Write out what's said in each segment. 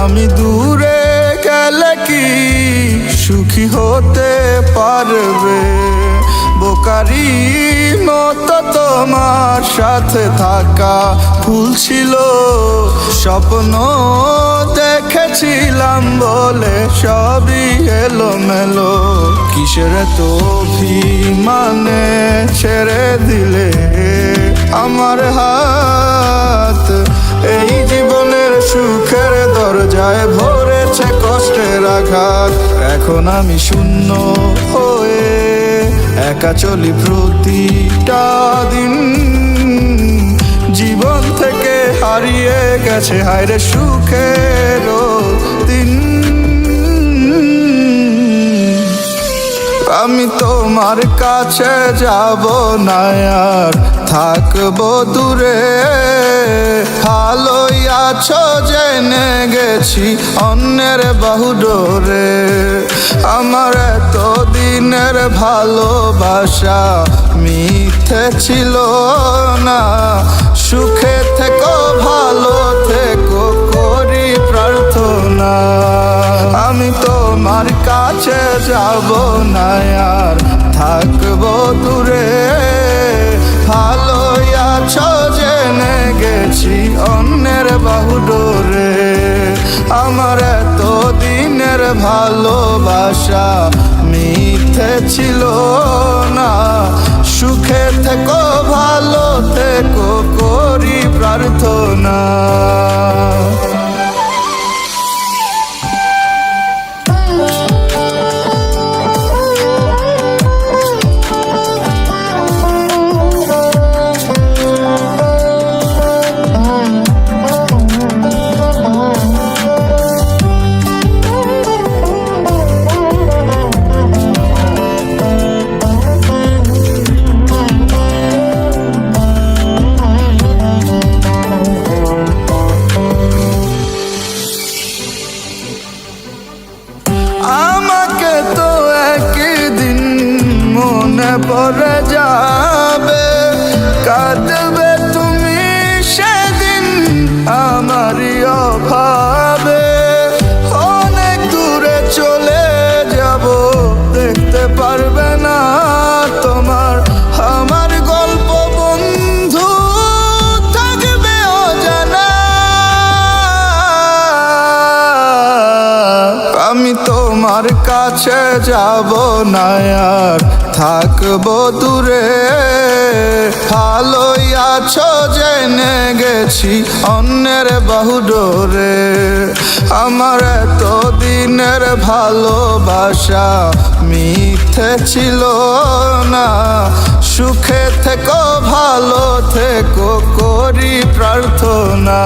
আমি দূরে গেলে কি সুখী হতে পারবে? বোকারি মতো তোমার সাথে থাকা ফুল ছিল। স্বপ্ন দেখেছিলাম বলে সবই এলো মেলো কিসের তো মানে ছেড়ে দিলে? আমার হাত সুখের দরজায় ভরেছে কষ্টের আঘাত। এখন আমি শূন্য হয়ে একা চলি প্রতিটা দিন। জীবন থেকে হারিয়ে গেছে, হায়রে সুখের দিন। আমি তোমার কাছে যাব না আর থাকব দূরে। ভালোই আছো জেনে গেছি অন্যের বাহুডোরে আমার এত দিনের ভালোবাসা মিথ্যে ছিল না। সুখে থেকো, ভালো থেকো, করি প্রার্থনা। আমি তোমার কাছে যাব না গেছি বাহু ডোরে। আমার এত দিনের ভালোবাসা মিথ্যে ছিল না। সুখে থেকো, ভালো থেকো করি প্রার্থনা। পড়ে যাবে, কাঁদবে তুমি সেদিন আমারই অভাবে। অনেক দূরে চলে যাব, দেখতে পারবে না তোমার আমার গল্প বন্ধু। থাকবে অজানা। আমি তোমার কাছে যাব না আর থাকব দূরে, ভালোই আছো জেনে গেছি অন্যের বাহুডোরে আমার এত দিনের ভালোবাসা মিথ্যে ছিল না। সুখে থেকো, ভালো থেকো, করি প্রার্থনা।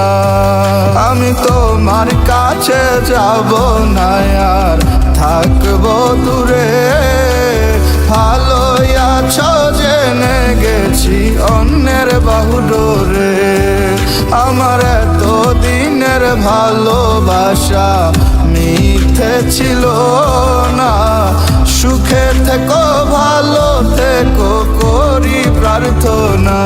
আমি তোমার কাছে যাব না, আর থাকব দূরে। গেছি অন্যের বাহুডোরে আমার এত দিনের ভালোবাসা মিথ্যে ছিল না। সুখে থেকো, ভালো থেকো, করি প্রার্থনা।